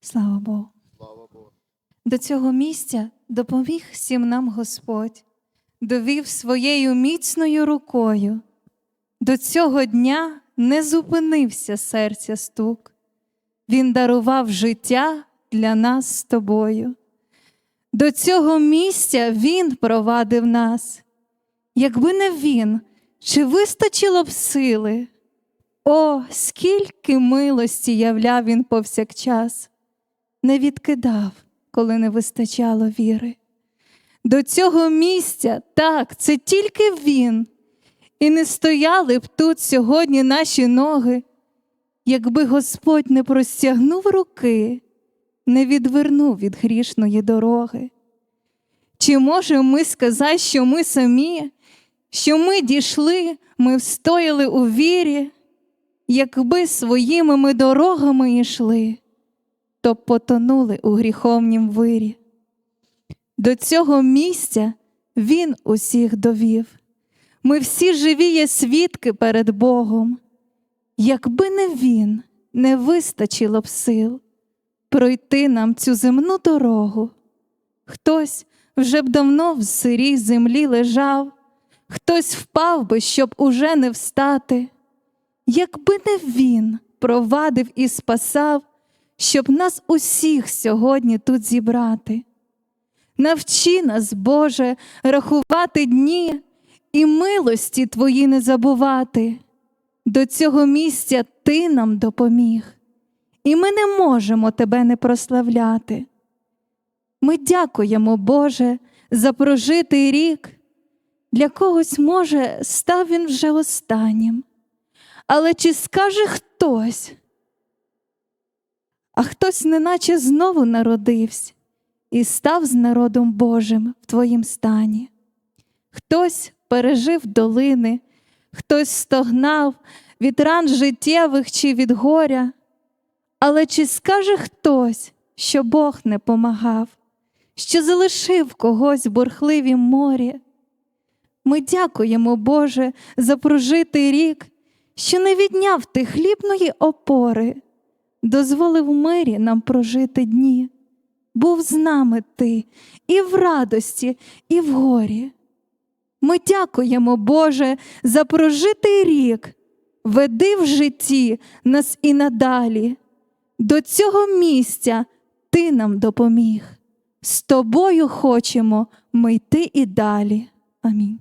Слава Богу. Слава Богу. До цього місця допоміг всім нам Господь, довів своєю міцною рукою. До цього дня не зупинився серця стук. Він дарував життя для нас з тобою. До цього місця Він провадив нас. Якби не він, чи вистачило б сили? О, скільки милості являв він повсякчас, не відкидав, коли не вистачало віри. До цього місця, так, це тільки він. І не стояли б тут сьогодні наші ноги, якби Господь не простягнув руки, не відвернув від грішної дороги. Чи можемо ми сказати, що ми самі, що ми дійшли, ми встояли у вірі, якби своїми ми дорогами йшли, то потонули у гріховнім вирі. До цього місця Він усіх довів. Ми всі живі є свідки перед Богом. Якби не Він, не вистачило б сил пройти нам цю земну дорогу. Хтось вже б давно в сирій землі лежав, хтось впав би, щоб уже не встати. Якби не він провадив і спасав, щоб нас усіх сьогодні тут зібрати. Навчи нас, Боже, рахувати дні і милості Твої не забувати. До цього місця Ти нам допоміг, і ми не можемо Тебе не прославляти. Ми дякуємо, Боже, за прожитий рік. Для когось, може, став він вже останнім. Але чи скаже хтось? А хтось неначе знову народився і став з народом Божим в твоїм стані. Хтось пережив долини, хтось стогнав від ран життєвих чи від горя. Але чи скаже хтось, що Бог не помагав, що залишив когось в бурхливім морі? Ми дякуємо, Боже, за прожитий рік, що не відняв ти хлібної опори, дозволив мирі нам прожити дні. Був з нами ти і в радості, і в горі. Ми дякуємо, Боже, за прожитий рік, веди в житті нас і надалі. До цього місця ти нам допоміг. З тобою хочемо ми йти і далі. Амінь.